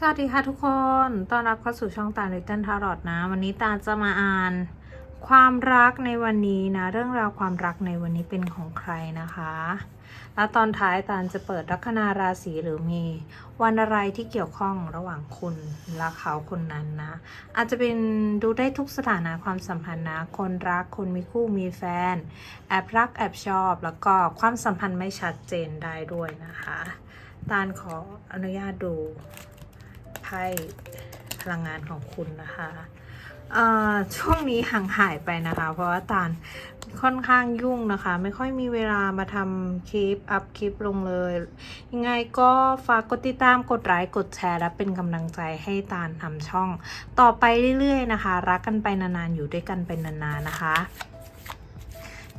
สวัสดีค่ะทุกคน ต้อนรับเข้าสู่ช่องตาลิตเติ้ลทารอดนะ วันนี้ตาจะมาอ่าน ความรักในวันนี้นะ เรื่องราวความรักในวันนี้เป็นของใครนะคะ แล้วตอนท้ายตาลจะเปิดลัคนาราศีหรือมีวันอะไรที่เกี่ยวข้องระหว่างคุณและเขาคนนั้นนะ อาจจะเป็นดูได้ทุกสถานะความสัมพันธ์นะ คนรักคนมีคู่มีแฟน แอบรักแอบชอบ แล้วก็ความสัมพันธ์ไม่ชัดเจนได้ด้วยนะคะ ตาลขออนุญาตดู ไพ่พลังงานของคุณนะคะช่วงนี้ห่างหายไปนะคะ เพราะว่าตาลค่อนข้างยุ่งนะคะ ไม่ค่อยมีเวลามาทำคลิป อัพคลิปลงเลย ยังไงก็ฝากกดติดตามกดไลค์กดแชร์และเป็นกำลังใจให้ตาลทำช่อง ต่อไปเรื่อยๆนะคะ รักกันไปนานๆอยู่ด้วยกันเป็นนานๆนะคะ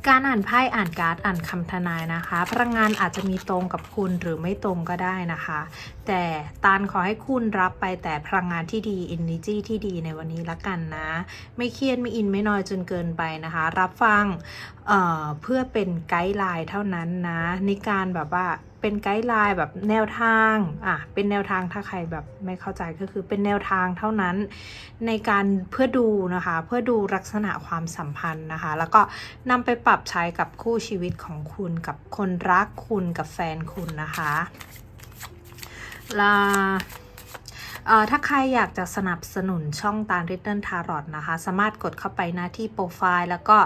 การอ่านไพ่อ่านการ์ดอ่านคำทนายนะคะ พลังงานอาจจะมีตรงกับคุณหรือไม่ตรงก็ได้นะคะ แต่ตานขอให้คุณรับไปแต่พลังงานที่ดี energy ที่ดีในวันนี้ละกันนะ ไม่เครียดไม่อินไม่น้อยจนเกินไปนะคะ รับฟังเเพื่อเป็นไกด์ไลน์เท่านั้นนะในการแบบว่า เป็นไกด์ไลน์แบบแนวทาง อะ เป็นแนวทางถ้าใครแบบไม่เข้าใจก็คือเป็นแนวทางเท่านั้นในการเพื่อดูนะคะ เพื่อดูลักษณะความสัมพันธ์นะคะ แล้วก็นำไปปรับใช้กับคู่ชีวิตของคุณกับคนรักคุณกับแฟนคุณนะคะลาถ้าใครอยากจะสนับสนุนช่องตาลริตเติ้ลทารอดนะคะ สามารถกดเข้าไปหน้าที่โปรไฟล์ แล้วก็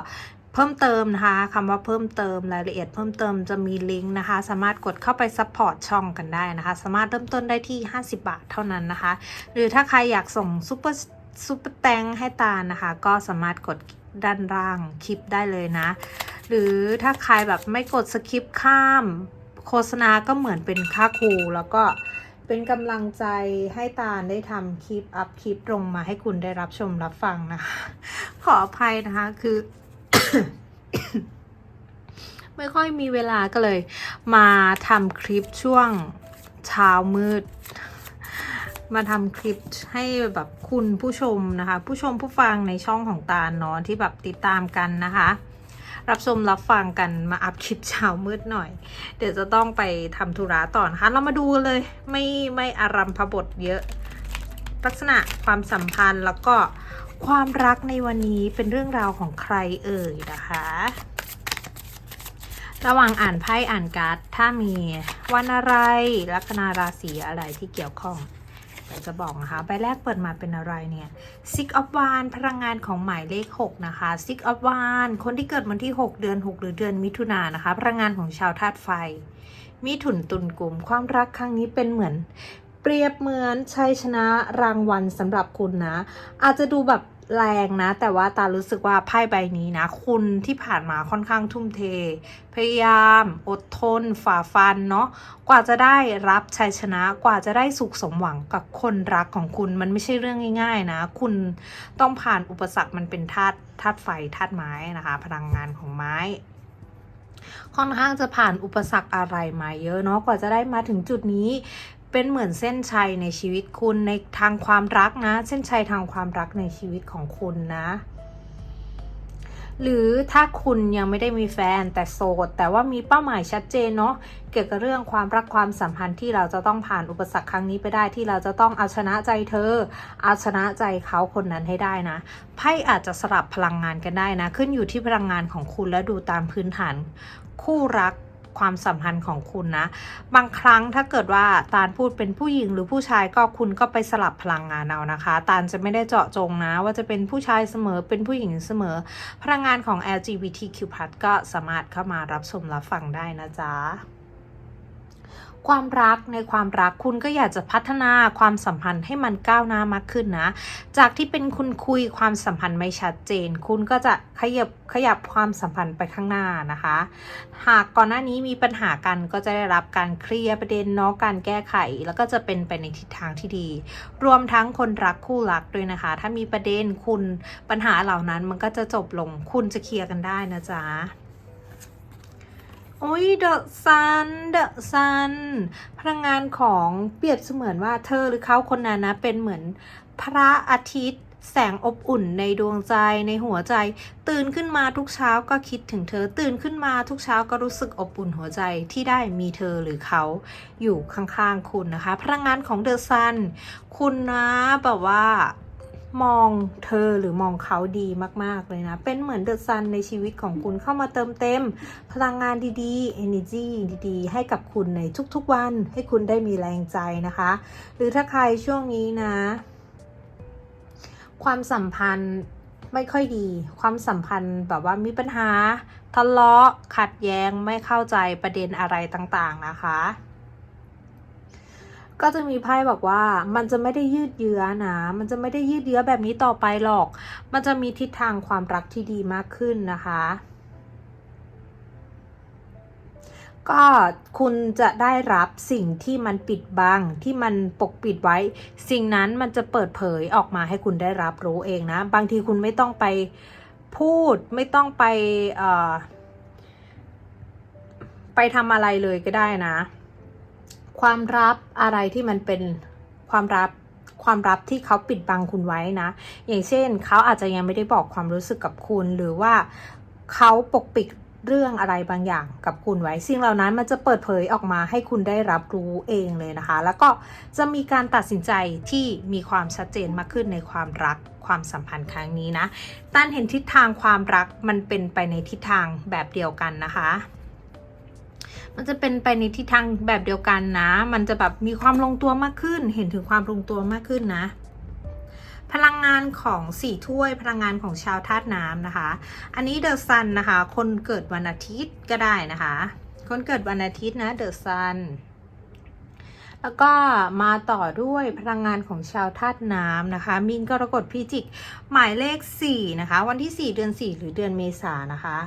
เพิ่มเติมนะคะคำว่าเพิ่มเติมรายละเอียดเพิ่มเติมจะมีลิงก์นะคะ สามารถกดเข้าไปซัพพอร์ตช่องกันได้นะคะ สามารถเริ่มต้นได้ที่ 50 บาทเท่านั้นนะคะ หรือถ้าใครอยากส่งซุปเปอร์ซุปเปอร์แตงให้ตาลนะคะ ก็สามารถกดด้านล่างคลิปได้เลยนะ หรือถ้าใครแบบไม่กดสคิปข้าม โฆษณาก็เหมือนเป็นค่าครูแล้วก็เป็นกำลังใจให้ตาลได้ทำคลิปอัพคลิปลงมาให้คุณได้รับชมรับฟังนะคะ ขออภัยนะคะคือ ไม่ค่อยมีเวลาก็เลย มาทำคลิปช่วงเช้ามืด มาทำคลิปให้แบบคุณผู้ชมนะคะ ผู้ชมผู้ฟังในช่องของตาลเนาะที่แบบติดตามกันนะคะ รับชมรับฟังกันมาอัพคลิปเช้ามืดหน่อย เดี๋ยวจะต้องไปทำธุระต่อนะคะเรามาดูเลยไม่ไม่อารัมพบทเยอะ ลักษณะความสัมพันธ์แล้วก็ ความรักในวันนี้เป็นเรื่องราวของใครเอ่ยนะคะ ระหว่างอ่านไพ่อ่านการ์ดถ้ามีวันอะไรลัคนาราศีอะไรที่เกี่ยวข้องเดี๋ยวจะบอกนะคะ ใบแรกเปิดมาเป็นอะไรเนี่ย Six of Wands พลังงานของหมายเลข 6 นะคะ Six of Wands คนที่เกิดวันที่ 6 เดือน 6 หรือเดือนมิถุนายนนะคะ พลังงานของชาวธาตุไฟมิถุนตุลกลุ่ม ความรักครั้งนี้เป็นเหมือนเปรียบเหมือนชัยชนะรางวัลสำหรับคุณนะ อาจจะดูแบบ แรงนะ แต่ว่าตารู้สึกว่าไพ่ใบนี้นะ คุณที่ผ่านมาค่อนข้างทุ่มเท พยายาม อดทน ฝ่าฟันเนาะกว่าจะได้รับชัยชนะกว่าจะได้สุขสมหวังกับคนรักของคุณมันไม่ใช่เรื่องง่าย ๆ นะ คุณต้องผ่านอุปสรรคมันเป็นธาตุธาตุไฟธาตุไม้นะคะ พลังงานของไม้ค่อนข้างจะผ่านอุปสรรคอะไรมาเยอะเนาะกว่าจะได้มาถึงจุดนี้ เป็นเหมือนเส้นชัยในชีวิตคุณในทางความรักนะ เส้นชัยทางความรักในชีวิตของคุณนะ หรือถ้าคุณยังไม่ได้มีแฟนแต่โสด แต่ว่ามีเป้าหมายชัดเจนเนาะเกี่ยวกับเรื่องความรักความสัมพันธ์ที่เราจะต้องผ่านอุปสรรคครั้งนี้ไปได้ที่เราจะต้องเอาชนะใจเธอ เอาชนะใจเขาคนนั้นให้ได้นะไพ่อาจจะสลับพลังงานกันได้นะ ขึ้นอยู่ที่พลังงานของคุณและดูตามพื้นฐานคู่รัก ความสัมพันธ์ของคุณนะ บางครั้งถ้าเกิดว่าตาลพูดเป็นผู้หญิงหรือผู้ชายก็คุณก็ไปสลับพลังงานเอานะคะ ตาลจะไม่ได้เจาะจงนะ ว่าจะเป็นผู้ชายเสมอเป็นผู้หญิงเสมอ พลังงานของ LGBTQ+ ก็สามารถเข้ามารับชมรับฟังได้นะจ๊ะ ความรักในความรักคุณก็อยากจะพัฒนาความสัมพันธ์ให้มันก้าวหน้ามากขึ้นนะ จากที่เป็นคุณคุยความสัมพันธ์ไม่ชัดเจน คุณก็จะขยับขยับความสัมพันธ์ไปข้างหน้านะคะ หากก่อนหน้านี้มีปัญหากันก็จะได้รับการเคลียร์ประเด็นเนาะการแก้ไข แล้วก็จะเป็นไปในทิศทางที่ดี รวมทั้งคนรักคู่รักด้วยนะคะ ถ้ามีประเด็นคุณปัญหาเหล่านั้นมันก็จะจบลงคุณจะเคลียร์กันได้นะจ๊ะ อ้ยเดอะซันเดอะซันพลังงานของเปรียบเสมือนว่าเธอหรือเขาคนนั้นนะ เป็นเหมือนพระอาทิตย์แสงอบอุ่นในดวงใจในหัวใจ ตื่นขึ้นมาทุกเช้าก็คิดถึงเธอ ตื่นขึ้นมาทุกเช้าก็รู้สึกอบอุ่นหัวใจที่ได้มีเธอหรือเขาอยู่ข้างๆคุณนะคะ พลังงานของเดอะซัน คุณนะแบบว่า มองเธอหรือมองเขาดีมาก ๆ เลยนะ เป็นเหมือนเดอะซันในชีวิตของคุณเข้ามาเติมเต็ม พลังงานดีๆ energy ดีๆ ให้กับคุณในทุกๆวัน ให้คุณได้มีแรงใจนะคะ หรือถ้าใครช่วงนี้นะ ความสัมพันธ์ไม่ค่อยดี ความสัมพันธ์แบบว่ามีปัญหา ทะเลาะขัดแย้งไม่เข้าใจประเด็นอะไรต่างๆนะคะ ก็จะมีไพ่บอกว่ามันจะไม่ได้ยืดเยื้อนะ มันจะไม่ได้ยืดเยื้อแบบนี้ต่อไปหรอก มันจะมีทิศทางความรักที่ดีมากขึ้นนะคะ ก็คุณจะได้รับสิ่งที่มันปิดบัง ที่มันปกปิดไว้ สิ่งนั้นมันจะเปิดเผยออกมาให้คุณได้รับรู้เองนะ บางทีคุณไม่ต้องไปพูดไม่ต้องไปไปทำอะไรเลยก็ได้นะ ความลับอะไรที่มันเป็นความลับความลับที่เขาปิดบังคุณไว้นะ อย่างเช่นเขาอาจจะยังไม่ได้บอกความรู้สึกกับคุณ หรือว่าเขาปกปิดเรื่องอะไรบางอย่างกับคุณไว้ สิ่งเหล่านั้นมันจะเปิดเผยออกมาให้คุณได้รับรู้เองเลยนะคะ แล้วก็จะมีการตัดสินใจที่มีความชัดเจนมากขึ้นในความรักความสัมพันธ์ครั้งนี้นะต้านเห็นทิศทางความรักมันเป็นไปในทิศทางแบบเดียวกันนะคะ มันจะเป็นไปในทิศทางแบบเดียวกันนะ มันจะแบบมีความลงตัวมากขึ้น เห็นถึงความลงตัวมากขึ้นนะ พลังงานของสี่ถ้วย พลังงานของชาวธาตุน้ำนะคะ อันนี้เดอะซันนะคะ คนเกิดวันอาทิตย์ก็ได้นะคะ คนเกิดวันอาทิตย์นะเดอะซันแล้วก็มาต่อด้วยพลังงานของชาวธาตุน้ำนะคะ มีนกรกฎพิจิก หมายเลข 4 นะคะ วันที่ 4 เดือน 4 หรือเดือนเมษานะคะ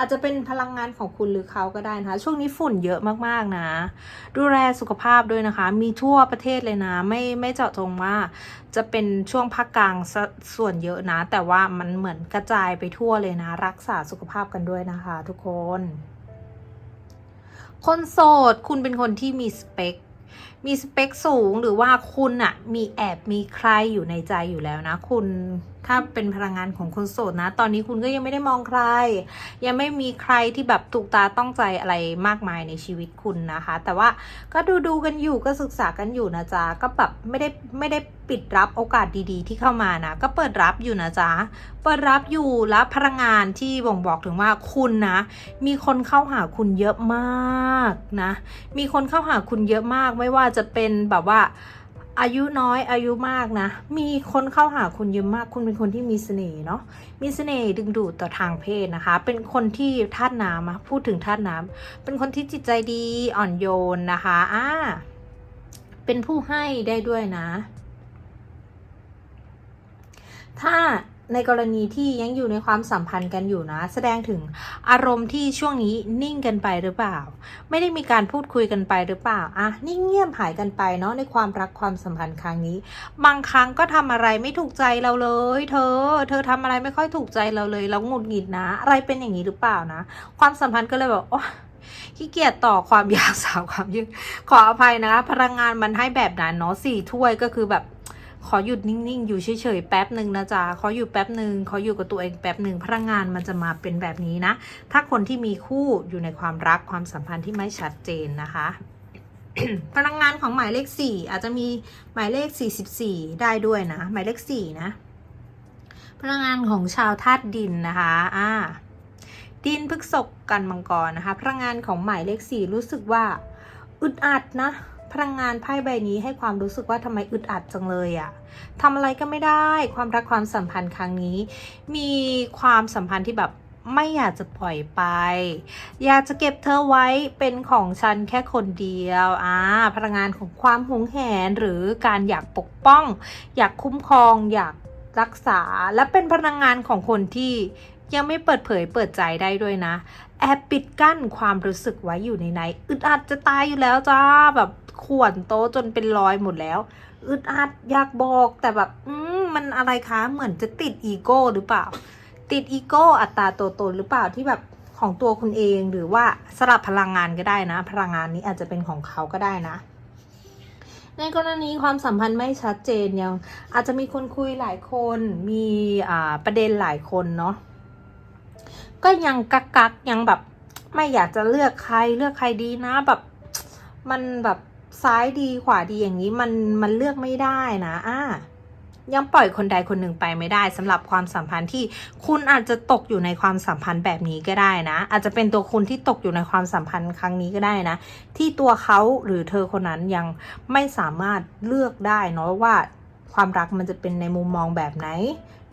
อาจจะเป็นพลังงานของคุณหรือเขาก็ได้นะคะ ช่วงนี้ฝุ่นเยอะมากๆนะ ดูแลสุขภาพด้วยนะคะ มีทั่วประเทศเลยนะ ไม่ไม่เจาะจงว่าจะเป็นช่วงภาคกลางส่วนเยอะนะ แต่ว่ามันเหมือนกระจายไปทั่วเลยนะ รักษาสุขภาพกันด้วยนะคะ ทุกคน คนโสดคุณเป็นคนที่มีสเปคมีสเปคสูงหรือว่าคุณอะมีแอบมีใครอยู่ในใจอยู่แล้วนะ คุณ ถ้าเป็นพลังงานของคนโสดนะ ตอนนี้คุณก็ยังไม่ได้มองใคร ยังไม่มีใครที่แบบถูกตาต้องใจอะไรมากมายในชีวิตคุณนะคะ แต่ว่าก็ดูดูกันอยู่ก็ศึกษากันอยู่นะจ๊ะก็แบบไม่ได้ไม่ได้ปิดรับโอกาสดีๆ ที่เข้ามานะ ก็เปิดรับอยู่นะจ๊ะเปิดรับอยู่แล้วพลังงานที่บ่งบอกถึงว่าคุณนะ มีคนเข้าหาคุณเยอะมากนะ มีคนเข้าหาคุณเยอะมากไม่ว่าจะเป็นแบบว่า อายุน้อยอายุมากนะ มีคนเข้าหาคุณเยอะมาก คุณเป็นคนที่มีเสน่ห์เนาะมีเสน่ห์ดึงดูดต่อทางเพศนะคะ เป็นคนที่ธาตุน้ำอะพูดถึงธาตุน้ำเป็นคนที่จิตใจดีอ่อนโยนนะคะอ่าเป็นผู้ให้ได้ด้วยนะ ถ้า ในกรณีที่ยังอยู่ในความสัมพันธ์กันอยู่นะ แสดงถึงอารมณ์ที่ช่วงนี้นิ่งกันไปหรือเปล่า ไม่ได้มีการพูดคุยกันไปหรือเปล่าอะนิ่งเงียบหายกันไปเนาะในความรักความสัมพันธ์ครั้งนี้ บางครั้งก็ทำอะไรไม่ถูกใจเราเลย เธอ เธอทำอะไรไม่ค่อยถูกใจเราเลยเราหงุดหงิดนะ อะไรเป็นอย่างนี้หรือเปล่านะ ความสัมพันธ์ก็เลยแบบโอ้ขี้เกียจต่อความยาวสาวความยืดขออภัยนะคะพลังงานมันให้แบบนั้นเนาะสี่ถ้วยก็คือแบบ ขอหยุดนิ่งๆ อยู่เฉยๆ แป๊บหนึ่งนะจ๊ะ ขออยู่แป๊บหนึ่งขออยู่กับตัวเองแป๊บหนึ่งพลังงานมันจะมาเป็นแบบนี้นะ ถ้าคนที่มีคู่อยู่ในความรักความสัมพันธ์ที่ไม่ชัดเจนนะคะ พลังงานของหมายเลขสี่อาจจะมีหมายเลขสี่สิบสี่ได้ด้วยนะ หมายเลขสี่นะ พลังงานของชาวธาตุดินนะคะ อ่า ดินพฤกษกกันมังกรนะคะ พลังงานของหมายเลขสี่รู้สึกว่าอึดอัดนะ พลังงานไพ่ใบนี้ให้ความรู้สึกว่าทำไมอึดอัดจังเลยอะทำอะไรก็ไม่ได้ ความรักความสัมพันธ์ครั้งนี้ มีความสัมพันธ์ที่แบบไม่อยากจะปล่อยไป อยากจะเก็บเธอไว้เป็นของฉันแค่คนเดียวอ่าพลังงานของความหวงแหนหรือการอยากปกป้อง อยากคุ้มครอง อยากรักษา และเป็นพลังงานของคนที่ ยังไม่เปิดเผยเปิดใจได้ด้วยนะ แอบปิดกั้นความรู้สึกไว้อยู่ในในอึดอัดจะตายอยู่แล้วจ้าแบบข่วนโตะจนเป็นรอยหมดแล้วอึดอัดอยากบอกแต่แบบอืมมันอะไรคะเหมือนจะติดอีโก้หรือเปล่า ติดอีโก้อัตราตัวตนหรือเปล่าที่แบบของตัวคุณเองหรือว่าสลับพลังงานก็ได้นะ พลังงานนี้อาจจะเป็นของเขาก็ได้นะ ในกรณีความสัมพันธ์ไม่ชัดเจนยังอาจจะมีคนคุยหลายคนมีอ่าประเด็นหลายคนเนาะ ก็ยังกักกักยังแบบ ไม่อยากจะเลือกใครเลือกใครดีนะแบบ มันแบบซ้ายดีขวาดีอย่างนี้มันมันเลือกไม่ได้นะอ่ายังปล่อยคนใดคนหนึ่งไปไม่ได้สำหรับความสัมพันธ์ที่คุณอาจจะตกอยู่ในความสัมพันธ์แบบนี้ก็ได้นะ อาจจะเป็นตัวคุณที่ตกอยู่ในความสัมพันธ์ครั้งนี้ก็ได้นะ ที่ตัวเขาหรือเธอคนนั้นยังไม่สามารถเลือกได้เนาะว่าความรักมันจะเป็นในมุมมองแบบไหน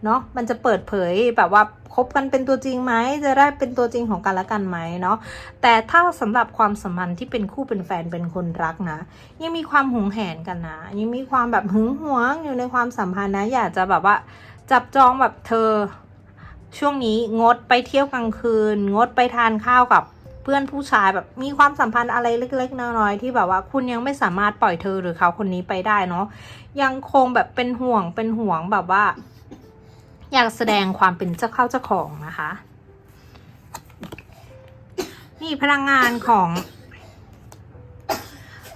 เนาะมันจะเปิดเผยแบบว่าคบกันเป็นตัวจริงไหมจะได้เป็นตัวจริงของกันและกันไหมเนาะแต่ถ้าสำหรับความสัมพันธ์ที่เป็นคู่เป็นแฟนเป็นคนรักนะยังมีความหงแหนกันนะยังมีความแบบหึงหวงอยู่ในความสัมพันธ์นะอยากจะแบบว่าจับจองแบบเธอ ช่วงนี้งดไปเที่ยวกลางคืน งดไปทานข้าวกับเพื่อนผู้ชายแบบมีความสัมพันธ์อะไรเล็ก ๆ น้อยๆที่แบบว่าคุณยังไม่สามารถปล่อยเธอหรือเขาคนนี้ไปได้เนาะยังคงแบบเป็นห่วงเป็นห่วงแบบว่า อยากแสดงความเป็นเจ้าเข้าเจ้าของนะคะ นี่พลังงานของ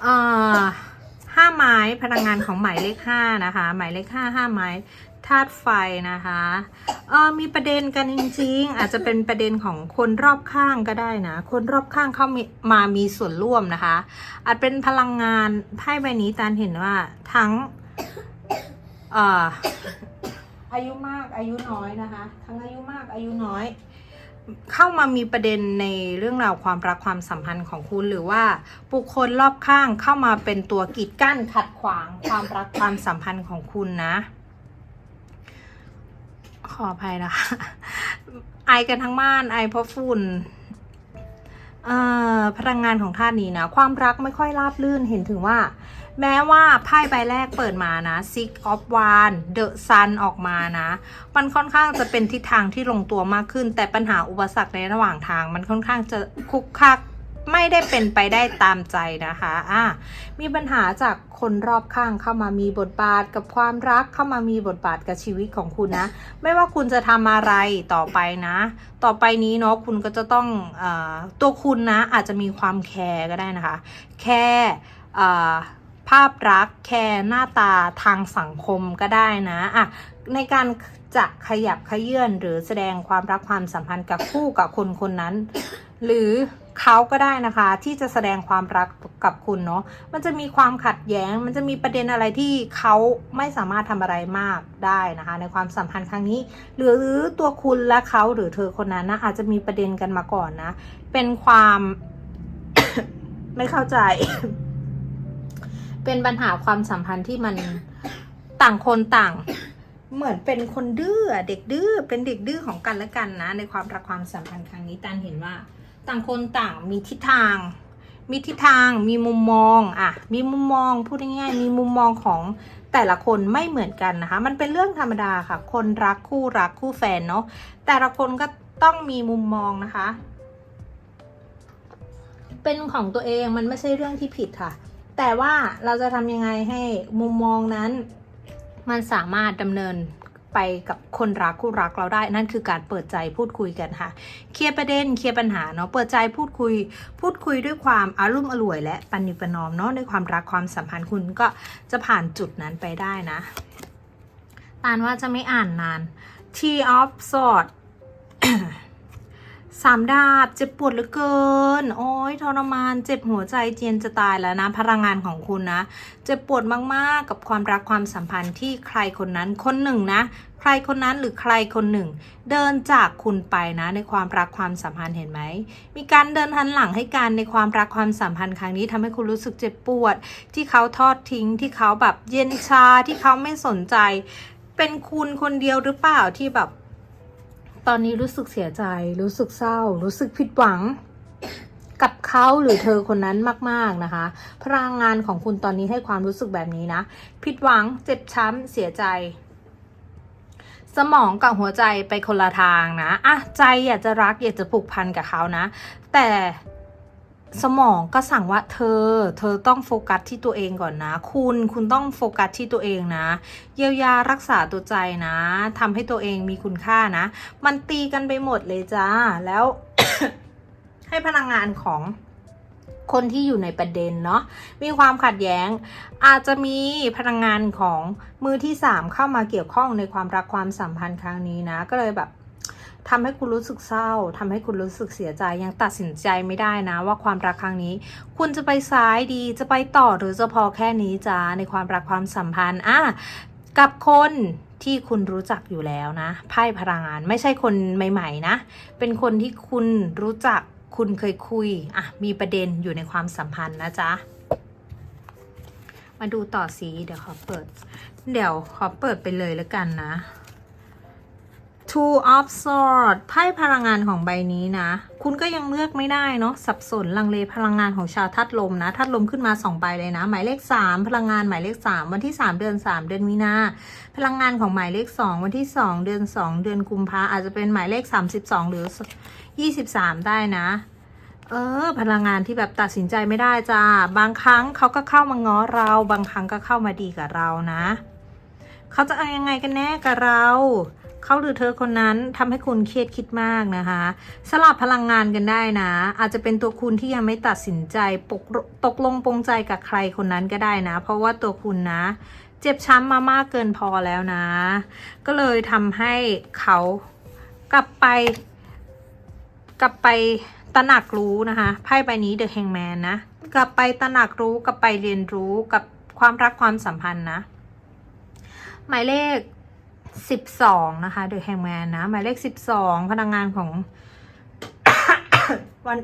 เอ่อห้าไม้พลังงานของหมายเลขห้านะคะหมายเลขห้าห้าไม้ธาตุไฟนะคะเออมีประเด็นกันจริง ๆ อาจจะเป็นประเด็นของคนรอบข้างก็ได้นะ คนรอบข้างเข้ามีมามีส่วนร่วมนะคะ อาจเป็นพลังงานไพ่ใบนี้ตานเห็นว่าทั้งเอ่อ อายุมากอายุน้อยนะคะ ทั้งอายุมากอายุน้อย เข้ามามีประเด็นในเรื่องราวความรักความสัมพันธ์ของคุณหรือว่าบุคคลรอบข้างเข้ามาเป็นตัวกีดกั้นขัดขวางความรักความสัมพันธ์ของคุณนะ ขออภัยนะคะไอกันทั้งบ้านไอเพราะฝุ่นเอ่อพลังงานของท่านนี้นะ ความรักไม่ค่อยราบรื่นเห็นถึงว่า แม้ว่าไพ่ใบแรกเปิดมานะ Six of Wands The Sun ออกมานะ มันค่อนข้างจะเป็นทิศทางที่ลงตัวมากขึ้น แต่ปัญหาอุปสรรคในระหว่างทาง มันค่อนข้างจะคุกคักไม่ได้เป็นไปได้ตามใจนะคะ อะมีปัญหาจากคนรอบข้างเข้ามามีบทบาทกับความรักเข้ามามีบทบาทกับชีวิตของคุณนะ ไม่ว่าคุณจะทำอะไรต่อไปนะ ต่อไปนี้เนาะคุณก็จะต้องอตัวคุณนะอาจจะมีความแคร์ก็ได้นะคะ แคร์ ภาพรักแคร์หน้าตาทางสังคมก็ได้นะอะในการจะขยับขยื่นหรือแสดงความรักความสัมพันธ์กับคู่กับคนคนนั้น หรือเขาก็ได้นะคะที่จะแสดงความรักกับคุณเนาะมันจะมีความขัดแย้ง มันจะมีประเด็นอะไรที่เขาไม่สามารถทำอะไรมากได้นะคะ ในความสัมพันธ์ครั้งนี้ หรือตัวคุณและเขาหรือเธอคนนั้นนะอาจจะมีประเด็นกันมาก่อนนะ เป็นความ ไม่เข้าใจ เป็นปัญหาความสัมพันธ์ที่มันต่างคนต่าง เหมือนเป็นคนดื้ออะเด็กดื้อเป็นเด็กดื้อของกันและกันนะ ในความรักความสัมพันธ์ครั้งนี้ตันเห็นว่า ต่างคนต่างมีทิศทาง มีทิศทางมีมุมมองอะมีมุมมองพูดง่ายๆมีมุมมองของแต่ละคนไม่เหมือนกันนะคะ มันเป็นเรื่องธรรมดาค่ะ คนรักคู่รักคู่แฟนเนาะแต่ละคนก็ต้องมีมุมมองนะคะ เป็นของตัวเองมันไม่ใช่เรื่องที่ผิดค่ะ แต่ว่าเราจะทำยังไงให้มุมมองนั้น มันสามารถดำเนินไปกับคนรักคู่รักเราได้ นั่นคือการเปิดใจพูดคุยกันค่ะ เคลียร์ประเด็นเคลียร์ปัญหาเนาะเปิดใจพูดคุย พูดคุยด้วยความอารุ่มอร่วย และปณิประนอมเนาะในความรักความสัมพันธ์คุณก็จะผ่านจุดนั้นไปได้นะตานว่าจะไม่อ่านนาน T of Swords สามดาบเจ็บปวดเหลือเกิน โอ้ยทรมาน เจ็บหัวใจเจียนจะตายแล้วนะ พลังงานของคุณนะ เจ็บปวดมากๆ กับความรักความสัมพันธ์ที่ใครคนนั้นคนหนึ่งนะ ใครคนนั้นหรือใครคนหนึ่ง เดินจากคุณไปนะ ในความรักความสัมพันธ์เห็นไหม มีการเดินหันหลังให้กันในความรักความสัมพันธ์ครั้งนี้ทำให้คุณรู้สึกเจ็บปวด ที่เขาทอดทิ้งที่เขาแบบเย็นชาที่เขาไม่สนใจ เป็นคุณคนเดียวหรือเปล่าที่แบบ ตอนนี้รู้สึกเสียใจ รู้สึกเศร้า รู้สึกผิดหวัง กับเขาหรือเธอคนนั้นมาก ๆ นะคะ พลังงานของคุณตอนนี้ให้ความรู้สึกแบบนี้นะ ผิดหวัง เจ็บช้ำ เสียใจสมองกับหัวใจไปคนละทางนะ อะ ใจอยากจะรักอยากจะผูกพันกับเขานะ แต่ สมองก็สั่งว่าเธอ เธอต้องโฟกัสที่ตัวเองก่อนนะ คุณคุณต้องโฟกัสที่ตัวเองนะ เยียวยารักษาตัวใจนะทำให้ตัวเองมีคุณค่านะ มันตีกันไปหมดเลยจ้า แล้ว ให้พลังงานของคนที่อยู่ในประเด็นเนาะมีความขัดแย้ง อาจจะมีพลังงานของมือที่สามเข้ามาเกี่ยวข้องในความรักความสัมพันธ์ครั้งนี้นะ ก็เลยแบบ ทำให้คุณรู้สึกเศร้าทำให้คุณรู้สึกเสียใจยังตัดสินใจไม่ได้นะ ว่าความรักครั้งนี้ คุณจะไปซ้ายดีจะไปต่อหรือจะพอแค่นี้จ้าในความรักความสัมพันธ์อะกับคนที่คุณรู้จักอยู่แล้วนะไพ่พลังงานไม่ใช่คนใหม่ ๆ นะ เป็นคนที่คุณรู้จักคุณเคยคุยอะมีประเด็นอยู่ในความสัมพันธ์นะจ๊ะมาดูต่อสีเดี๋ยวขอเปิด เดี๋ยวขอเปิดไปเลยแล้วกันนะ Two of Swords ไพ่พลังงานของใบนี้นะ คุณก็ยังเลือกไม่ได้เนาะสับสนลังเลพลังงานของชาวทัดลมนะทัดลมขึ้นมา2ใบเลยนะ หมายเลข 3 พลังงานหมายเลข 3 วันที่ 3 เดือน 3 เดือนมีนาพลังงานของหมายเลข 2 วันที่ 2 เดือน 2 เดือนกุมภาอาจจะเป็นหมายเลข 32 หรือ 23 ได้นะเออพลังงานที่แบบตัดสินใจไม่ได้จ้าบางครั้งเขาก็เข้ามาง้อเรา บางครั้งก็เข้ามาดีกับเรานะ เขาจะเอายังไงกันแน่กับเรา เขาหรือเธอคนนั้นทำให้คุณเครียดคิดมากนะคะ สลับพลังงานกันได้นะ อาจจะเป็นตัวคุณที่ยังไม่ตัดสินใจปกตกลงปรงใจกับใครคนนั้นก็ได้นะ เพราะว่าตัวคุณนะ เจ็บช้ำมามากเกินพอแล้วนะ ก็เลยทำให้เขากลับไป กลับไปตระหนักรู้นะคะไพ่ใบนี้เดอะแฮงแมนนะกลับไปตระหนักรู้กลับไปเรียนรู้กับความรักความสัมพันธ์นะ หมายเลข สิบสองนะคะเดอะแฮงแมนนะ หมายเลขสิบสองพลังงานของ วัน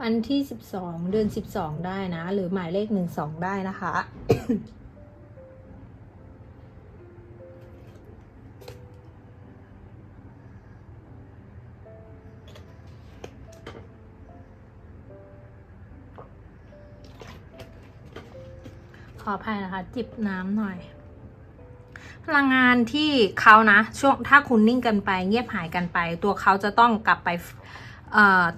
วันที่สิบสองเดือนสิบสองได้นะ หรือหมายเลขหนึ่งสองได้นะคะขออภัยนะคะ จิบน้ำหน่อย พลังงานที่เขานะช่วงถ้าคุณนิ่งกันไป เงียบหายกันไป ตัวเขาจะต้องกลับไป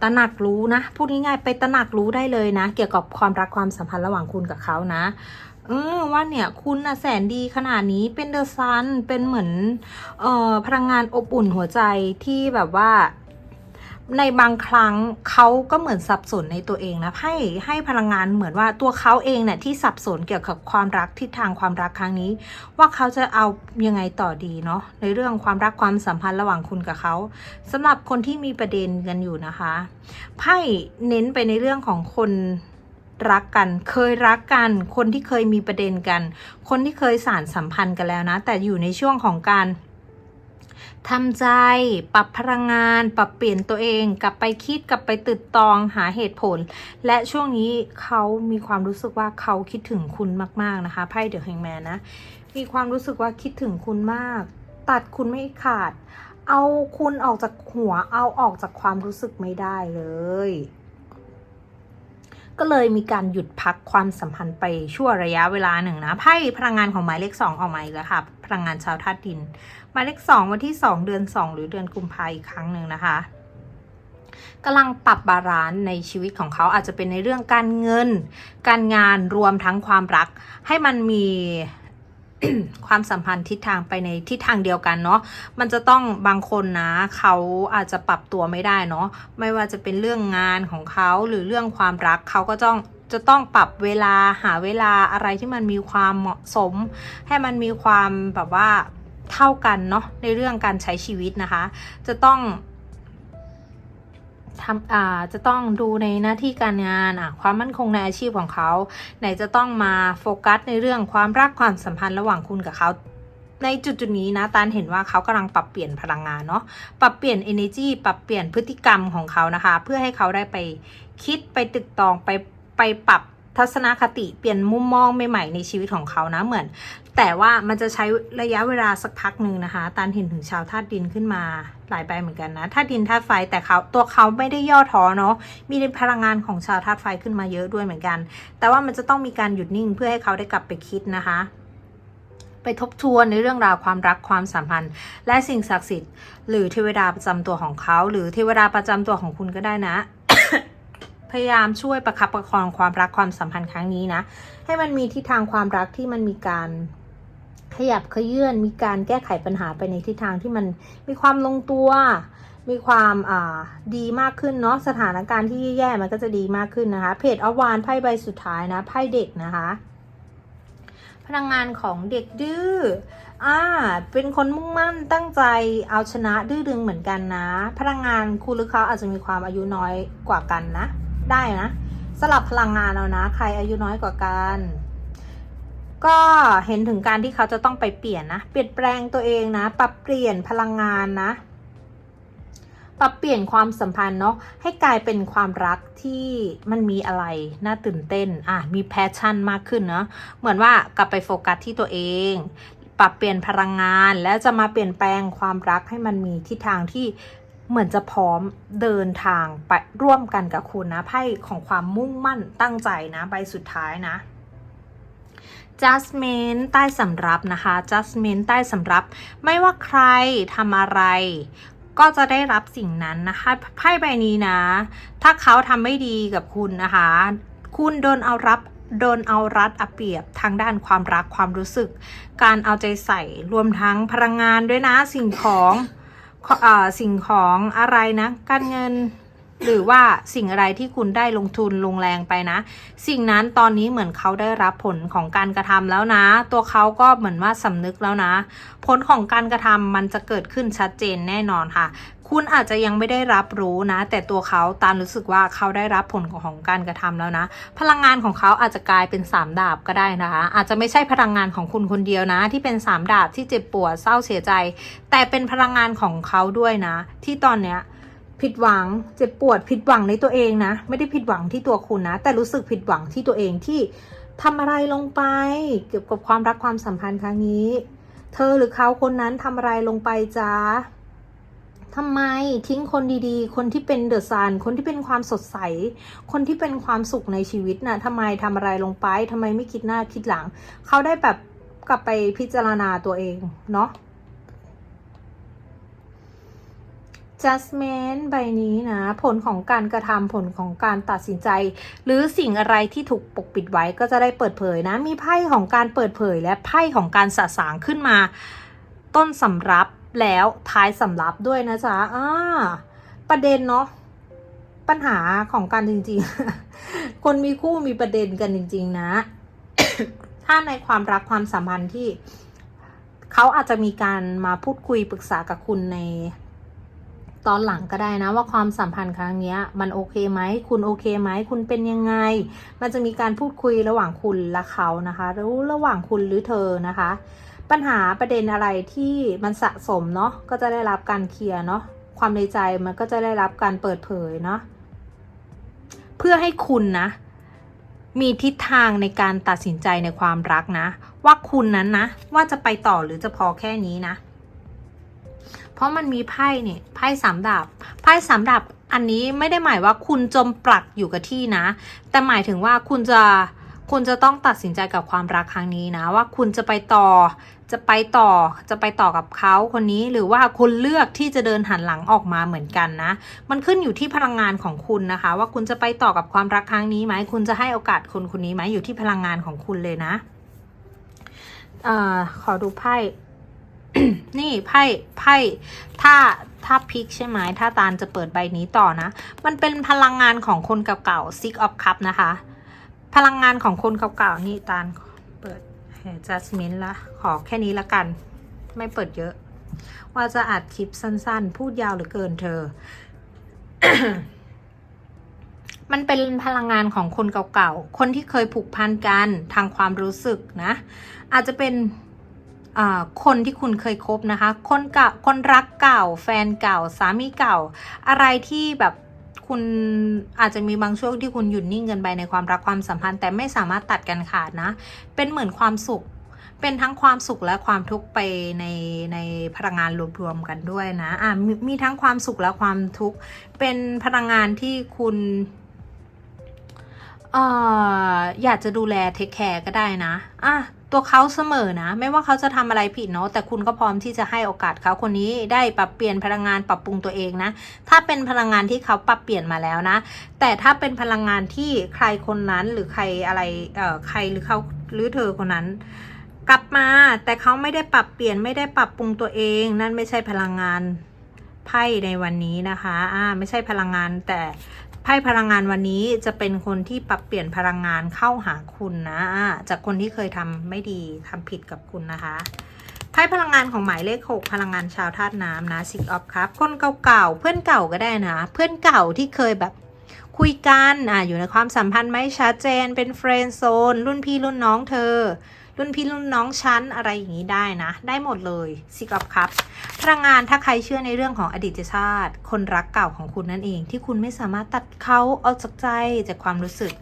ตระหนักรู้นะพูดง่ายๆไปตระหนักรู้ได้เลยนะ เกี่ยวกับความรักความสัมพันธ์ระหว่างคุณกับเขานะเออว่าเนี่ยคุณนะแสนดีขนาดนี้เป็นเดอะซันเป็นเหมือนเอ่อพลังงานอบอุ่นหัวใจที่แบบว่า ในบางครั้งเขาก็เหมือนสับสนในตัวเองนะให้ให้พลังงานเหมือนว่าตัวเขาเองเนี่ยที่สับสนเกี่ยวกับความรักทิศทางความรักครั้งนี้ ว่าเขาจะเอายังไงต่อดีเนาะในเรื่องความรักความสัมพันธ์ระหว่างคุณกับเขาสำหรับคนที่มีประเด็นกันอยู่นะคะไพ่เน้นไปในเรื่องของคนรักกันเคยรักกัน คนที่เคยมีประเด็นกัน คนที่เคยสารสัมพันธ์กันแล้วนะ แต่อยู่ในช่วงของการ ทำใจ ปรับพลังงาน ปรับเปลี่ยนตัวเอง กลับไปคิด กลับไปตึกตอง หาเหตุผล และช่วงนี้เขามีความรู้สึกว่าเขาคิดถึงคุณมากๆนะคะ ไพ่เดอะแฮงแมนนะ มีความรู้สึกว่าคิดถึงคุณมาก ตัดคุณไม่ขาด เอาคุณออกจากหัว เอาออกจากความรู้สึกไม่ได้เลย ก็เลยมีการหยุดพักความสัมพันธ์ไปชั่วระยะเวลาหนึ่งนะไพ่พลังงานของหมายเลขสองออกมาอีกแล้วค่ะ พลังงานชาวธาตุดิน หมายเลขสองวันที่สองเดือนสองหรือเดือนกุมภาอีกครั้งหนึ่งนะคะกำลังปรับบาลานซ์ในชีวิตของเขาอาจจะเป็นในเรื่องการเงิน การงานรวมทั้งความรัก ให้มันมี ความสัมพันธ์ทิศทางไปในทิศทางเดียวกันเนาะมันจะต้องบางคนนะเขาอาจจะปรับตัวไม่ได้เนาะไม่ว่าจะเป็นเรื่องงานของเขาหรือเรื่องความรักเขาก็ต้องจะต้องปรับเวลาหาเวลาอะไรที่มันมีความเหมาะสม ให้มันมีความแบบว่าเท่ากันเนาะในเรื่องการใช้ชีวิตนะคะ จะต้อง ทำอ่าจะต้องดูในหน้าที่การงานอะความมั่นคงในอาชีพของเขา ไหนจะต้องมาโฟกัสในเรื่องความรักความสัมพันธ์ระหว่างคุณกับเขาในจุดจุดนี้นะตานเห็นว่าเขากำลังปรับเปลี่ยนพลังงานเนาะปรับเปลี่ยน energy ปรับเปลี่ยนพฤติกรรมของเขานะคะ เพื่อให้เขาได้ไปคิดไปตึกตองไปไปปรับทัศนคติเปลี่ยนมุมมองใหม่ๆในชีวิตของเขานะเหมือน แต่ว่ามันจะใช้ระยะเวลาสักพักหนึ่งนะคะตานเห็นถึงชาวธาตุดินขึ้นมา หลายใบเหมือนกันนะธาดินธาตุไฟแต่เขาตัวเขาไม่ได้ย่อท้อเนาะมีพลังงานของชาวธาตุไฟขึ้นมาเยอะด้วยเหมือนกัน แต่ว่ามันจะต้องมีการหยุดนิ่งเพื่อให้เขาได้กลับไปคิดนะคะ ไปทบทวนในเรื่องราวความรักความสัมพันธ์ และสิ่งศักดิ์สิทธิ์ หรือเทวดาประจำตัวของเขา หรือเทวดาประจำตัวของคุณก็ได้นะพยายามช่วยประคับประคองความรักความสัมพันธ์ครั้งนี้นะ ให้มันมีทิศทางความรักที่มันมีการ ขยับเขยื่อนมีการแก้ไขปัญหาไปในทิศทางที่มันมีความลงตัว มีความอ่าดีมากขึ้นเนาะสถานการณ์ที่แย่มันก็จะดีมากขึ้นนะคะ เพจอวานไพ่ใบสุดท้ายนะไพ่เด็กนะคะพลังงานของเด็กดื้อ อ่า เป็นคนมุ่งมั่นตั้งใจเอาชนะดื้อดึงเหมือนกันนะ พลังงานคุณหรือเขาอาจจะมีความอายุน้อยกว่ากันนะ ได้นะ สลับพลังงานเอานะ ใครอายุน้อยกว่ากัน ก็เห็นถึงการที่เขาจะต้องไปเปลี่ยนนะ เปลี่ยนแปลงตัวเองนะ ปรับเปลี่ยนพลังงานนะ ปรับเปลี่ยนความสัมพันธ์เนาะ ให้กลายเป็นความรักที่มันมีอะไร น่าตื่นเต้น อะ มีแพชชั่นมากขึ้นเนาะ เหมือนว่ากลับไปโฟกัสที่ตัวเอง ปรับเปลี่ยนพลังงาน แล้วจะมาเปลี่ยนแปลงความรักให้มันมีทิศทางที่เหมือนจะพร้อมเดินทางไปร่วมกันกับคุณนะ ไพ่ของความมุ่งมั่นตั้งใจนะ ใบสุดท้ายนะ Jasmine ใต้สำรับนะคะ Jasmine ใต้สำรับ ไม่ว่าใครทำอะไร ก็จะได้รับสิ่งนั้นนะคะไพ่ใบนี้นะ ถ้าเขาทำไม่ดีกับคุณนะคะ คุณโดนเอารับโดนเอารัดเอาเปรียบทางด้านความรักความรู้สึก การเอาใจใส่รวมทั้งพลังงานด้วยนะสิ่งของอสิ่งของอะไรนะ การเงิน หรือว่าสิ่งอะไรที่คุณได้ลงทุนลงแรงไปนะ สิ่งนั้นตอนนี้เหมือนเขาได้รับผลของการกระทำแล้วนะ ตัวเขาก็เหมือนว่าสำนึกแล้วนะ ผลของการกระทำมันจะเกิดขึ้นชัดเจนแน่นอนค่ะคุณอาจจะยังไม่ได้รับรู้นะ แต่ตัวเขาตามรู้สึกว่าเขาได้รับผลของการกระทำแล้วนะ พลังงานของเขาอาจจะกลายเป็นสามดาบก็ได้นะคะ อาจจะไม่ใช่พลังงานของคุณคนเดียวนะ ที่เป็นสามดาบที่เจ็บปวดเศร้าเสียใจ แต่เป็นพลังงานของเขาด้วยนะ ที่ตอนเนี้ย ผิดหวังเจ็บปวดผิดหวังในตัวเองนะ ไม่ได้ผิดหวังที่ตัวคุณนะ แต่รู้สึกผิดหวังที่ตัวเองที่ทำอะไรลงไป เกี่ยวกับความรักความสัมพันธ์ครั้งนี้ เธอหรือเขาคนนั้นทำอะไรลงไปจ้าทำไมทิ้งคนดีๆ คนที่เป็นเดอะซัน คนที่เป็นความสดใส คนที่เป็นความสุขในชีวิตนะ่ะทำไมทำอะไรลงไปทำไมไม่คิดหน้าคิดหลัง เขาได้แบบกลับไปพิจารณาตัวเองเนาะ judgment ใบนี้นะ ผลของการกระทำผลของการตัดสินใจ หรือสิ่งอะไรที่ถูกปกปิดไว้ก็จะได้เปิดเผยนะ มีไพ่ของการเปิดเผย และไพ่ของการสะสางขึ้นมา ต้นสำรับแล้วท้ายสำรับด้วยนะจ๊ะอ่าประเด็นเนาะปัญหาของการจริงๆ คนมีคู่มีประเด็นกันจริง ๆ นะ ถ้าในความรักความสัมพันธ์ที่เขาอาจจะมีการมาพูดคุยปรึกษากับคุณใน ตอนหลังก็ได้นะว่าความสัมพันธ์ครั้งนี้มันโอเคไหมคุณโอเคไหมคุณเป็นยังไง มันจะมีการพูดคุยระหว่างคุณและเขานะคะหรือระหว่างคุณหรือเธอนะคะ ปัญหาประเด็นอะไรที่มันสะสมเนาะก็จะได้รับการเคลียร์เนาะความในใจมันก็จะได้รับการเปิดเผยเนาะเพื่อให้คุณนะ มีทิศทางในการตัดสินใจในความรักนะ ว่าคุณนั้นนะ ว่าจะไปต่อหรือจะพอแค่นี้นะ เพราะมันมีไพ่เนี่ยไพ่สามดาบไพ่สามดาบอันนี้ไม่ได้หมายว่าคุณจมปลักอยู่กับที่นะ แต่หมายถึงว่าคุณจะคุณจะต้องตัดสินใจกับความรักครั้งนี้นะ ว่าคุณจะไปต่อ จะไปต่อ จะไปต่อกับเขาคนนี้หรือว่าคุณเลือกที่จะเดินหันหลังออกมาเหมือนกันนะ มันขึ้นอยู่ที่พลังงานของคุณนะคะ ว่าคุณจะไปต่อกับความรักครั้งนี้ไหมคุณจะให้โอกาสคนคนนี้ไหมอยู่ที่พลังงานของคุณเลยนะ เอ่อขอดูไพ่ นี่ไพ่ไพ่ถ้าถ้าพลิกใช่ไหมถ้าตาลจะเปิดใบนี้ต่อนะ มันเป็นพลังงานของคนเก่าๆ Six of Cup นะคะ พลังงานของคนเก่าๆ นี่ตาลเปิดจัสมินละขอแค่นี้ละกัน ไม่เปิดเยอะ ว่าจะอัดคลิปสั้นๆ พูดยาวเหลือเกินเธอ มันเป็นพลังงานของคนเก่าๆ คนที่เคยผูกพันกันทางความรู้สึกนะ อาจจะเป็น คนที่คุณเคยคบนะคะ คนเก่าคนรักเก่า แฟนเก่า สามีเก่า อะไรที่แบบคุณอาจจะมีบางช่วงที่คุณหยุดนิ่งเกินไปในความรักความสัมพันธ์ แต่ไม่สามารถตัดกันขาดนะ เป็นเหมือนความสุข เป็นทั้งความสุขและความทุกข์ไปในในพลังงานรวมๆกันด้วยนะอ่ามีมีทั้งความสุขและความทุกข์ เป็นพลังงานที่คุณเอ่ออยากจะดูแลเทคแคร์ก็ได้นะอะ ตัวเขาเสมอนะ ไม่ว่าเขาจะทำอะไรผิดเนาะแต่คุณก็พร้อมที่จะให้โอกาสเขาคนนี้ได้ปรับเปลี่ยนพลังงานปรับปรุงตัวเองนะ ถ้าเป็นพลังงานที่เขาปรับเปลี่ยนมาแล้วนะ แต่ถ้าเป็นพลังงานที่ใครคนนั้นหรือใครอะไรเอ่อใครหรือเขาหรือเธอคนนั้นกลับมาแต่เขาไม่ได้ปรับเปลี่ยนไม่ได้ปรับปรุงตัวเอง นั่นไม่ใช่พลังงานไพ่ในวันนี้นะคะ อ่า ไม่ใช่พลังงานแต่ ไพ่พลังงานวันนี้จะเป็นคนที่ปรับเปลี่ยนพลังงานเข้าหาคุณนะ จากคนที่เคยทำไม่ดีทำผิดกับคุณนะคะไพ่พลังงานของหมายเลขหกพลังงานชาวธาตุน้ำนะซิกออฟครับ คนเก่าๆเพื่อนเก่าก็ได้นะ เพื่อนเก่าที่เคยแบบคุยกันอ่าอยู่ในความสัมพันธ์ไม่ชัดเจนเป็นเฟรนด์โซนรุ่นพี่รุ่นน้องเธอ รุ่นพี่รุ่นน้องชั้นอะไรอย่างนี้ได้นะ ได้หมดเลยซิกออฟครับพลังงานถ้าใครเชื่อในเรื่องของอดีตชาติ คนรักเก่าของคุณนั่นเอง ที่คุณไม่สามารถตัดเขาออกจากใจจากความรู้สึก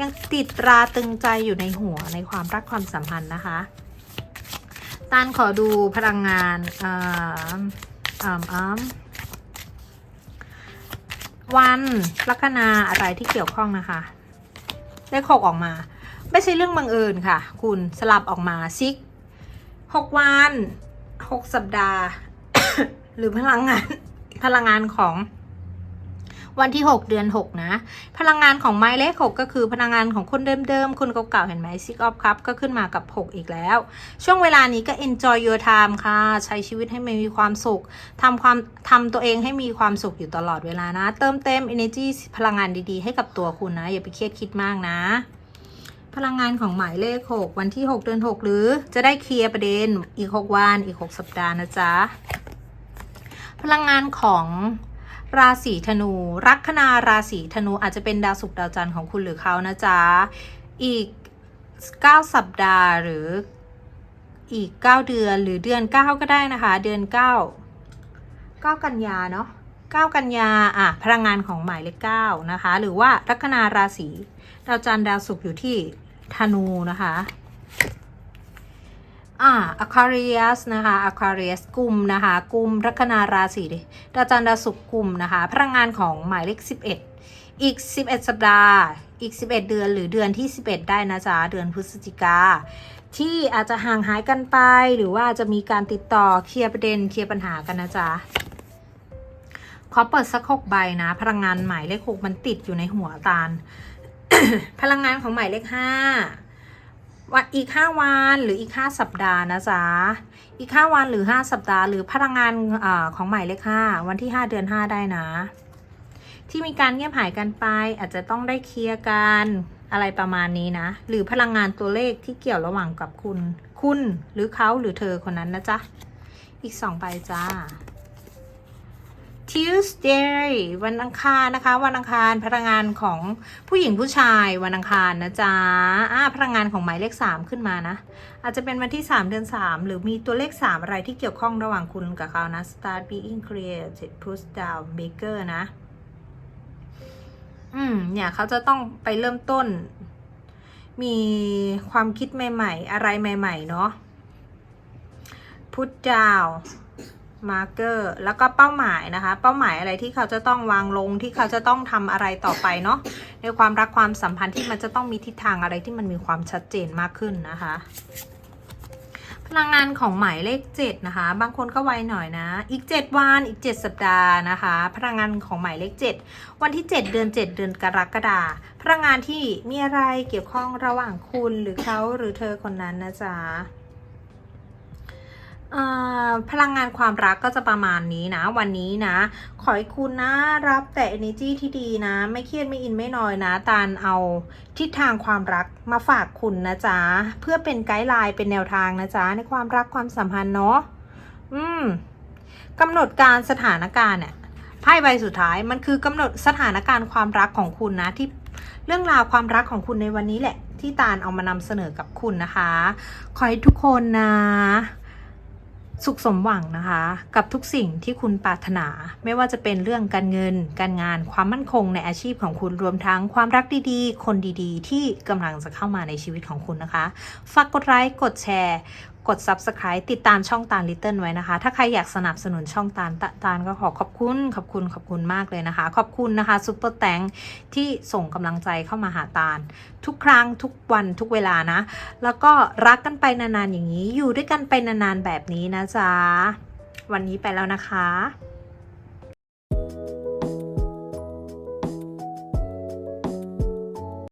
ยังติดตราตึงใจอยู่ในหัวในความรักความสัมพันธ์นะคะตานขอดูพลังงานอ่าอ่าอ่าวันลัคนาอะไรที่เกี่ยวข้องนะคะเลขหกออกมา ไม่ใช่เรื่องบังเอิญค่ะ คุณสลับออกมาซิกหกวันหกสัปดาห์ หรือพลังงาน พลังงานของวันที่ 6 เดือน 6 นะ พลังงานของไม้เลข6ก็คือพลังงานของคนเดิมๆ คนเก่าๆ เห็นไหมซิกออฟครับก็ขึ้นมากับ 6 อีกแล้ว ช่วงเวลานี้ก็ enjoy your time ค่ะ ใช้ชีวิตให้มันมีความสุขทำความทำตัวเองให้มีความสุขอยู่ตลอดเวลานะ เติมเต็ม energy พลังงานดีๆ ให้กับตัวคุณนะ อย่าไปเครียดคิดมากนะ พลังงานของหมายเลข 6 วันที่ 6 เดือน 6 หรือจะได้เคลียร์ประเด็นอีก 6 วันอีก 6 สัปดาห์นะจ๊ะ พลังงานของราศีธนูรัคนาราศีธนูอาจจะเป็นดาวศุกร์ดาวจันทร์ของคุณหรือเขานะจ๊ะ อีก 9 สัปดาห์หรืออีก 9 เดือนหรือเดือน 9 ก็ได้นะคะ เดือน 9 9 กันยาเนาะ9 กันยาอะพลังงานของหมายเลข9นะคะ หรือว่าลัคนาราศีดาวจันทร์ดาวศุกร์อยู่ที่ ธนูนะคะอ่า Aquarius นะคะ Aquarius กลุ่มนะคะกลุ่มลัคนาราศีดาวจันทร์ดาวศุกร์กุมนะคะ พลังงานของหมายเลข 11 อีก 11 สัปดาห์ อีก 11 เดือนหรือเดือนที่ 11 ได้นะจ๊ะ เดือนพฤศจิกา ที่อาจจะห่างหายกันไป หรือว่าจะมีการติดต่อเคลียร์ประเด็นเคลียร์ปัญหากันนะจ๊ะ ขอเปิดสักหกใบนะ พลังงานหมายเลขหกมันติดอยู่ในหัวตาล พลังงานของหมายเลขห้าวันอีกห้าวันหรืออีกห้าสัปดาห์นะจ๊ะ อีกห้าวันหรือห้าสัปดาห์ หรือพลังงานอของหมายเลขห้าวันที่ห้าเดือนห้าได้นะ ที่มีการเงียบหายกันไป อาจจะต้องได้เคลียร์กันอะไรประมาณนี้นะ หรือพลังงานตัวเลขที่เกี่ยวระหว่างกับคุณ คุณหรือเขาหรือเธอคนนั้นนะจ๊ะ อีกสองใบจ้า Tuesday วันอังคารนะคะ วันอังคารพลังงานของผู้หญิงผู้ชายวันอังคารนะจ๊ะอ่าพลังงานของหมายเลข 3 ขึ้นมานะ อาจจะเป็นวันที่ 3 เดือน 3 หรือมีตัวเลข 3 อะไรที่เกี่ยวข้องระหว่างคุณกับเขานะ Start being created push down maker นะ อืมเนี่ยเขาจะต้องไปเริ่มต้น มีความคิดใหม่ ๆ อะไรใหม่ ๆ เนาะ put down มาร์เกอร์แล้วก็เป้าหมายนะคะ เป้าหมายอะไรที่เขาจะต้องวางลงที่เขาจะต้องทำอะไรต่อไปเนาะในความรักความสัมพันธ์ที่มันจะต้องมีทิศทางอะไรที่มันมีความชัดเจนมากขึ้นนะคะ พลังงานของหมายเลข7นะคะ บางคนก็ไวหน่อยนะ อีก 7 วันอีก 7 สัปดาห์นะคะ พลังงานของหมายเลข 7 วันที่ 7 เดือน 7 เดือนกรกฎาพลังงานที่มีอะไรเกี่ยวข้องระหว่างคุณหรือเขาหรือเธอคนนั้นนะจ๊ะ พลังงานความรักก็จะประมาณนี้นะ วันนี้นะ ขอให้คุณนะรับแต่ energy ที่ดีนะ ไม่เครียดไม่อินไม่นอยนะตาลเอาทิศทางความรักมาฝากคุณนะจ๊ะ เพื่อเป็นไกด์ไลน์เป็นแนวทางนะจ๊ะ ในความรักความสัมพันธ์เนาะอืมกำหนดการสถานการณ์เนี่ยไพ่ใบสุดท้ายมันคือกำหนดสถานการณ์ความรักของคุณนะที่เรื่องราวความรักของคุณในวันนี้แหละ ที่ตาลเอามานำเสนอกับคุณนะคะ ขอให้ทุกคนนะ สุขสมหวังนะคะ กับทุกสิ่งที่คุณปรารถนา ไม่ว่าจะเป็นเรื่องการเงิน การงานความมั่นคงในอาชีพของคุณรวมทั้งความรักดีๆ คนดีๆ ที่กำลังจะเข้ามาในชีวิตของคุณนะคะ ฝากกดไลค์กดแชร์ กด Subscribe ติดตามช่องตาลลิตเติ้ลไว้นะคะ ถ้าใครอยากสนับสนุนช่องตาลตาลก็ขอขอบคุณขอบคุณขอบคุณมากเลยนะคะ ขอบคุณนะคะซุปเปอร์แตงที่ส่งกำลังใจเข้ามาหาตาล ทุกครั้งทุกวันทุกเวลานะ แล้วก็รักกันไปนานๆอย่างนี้ อยู่ด้วยกันไปนานๆแบบนี้นะจ๊ะวันนี้ไปแล้วนะคะ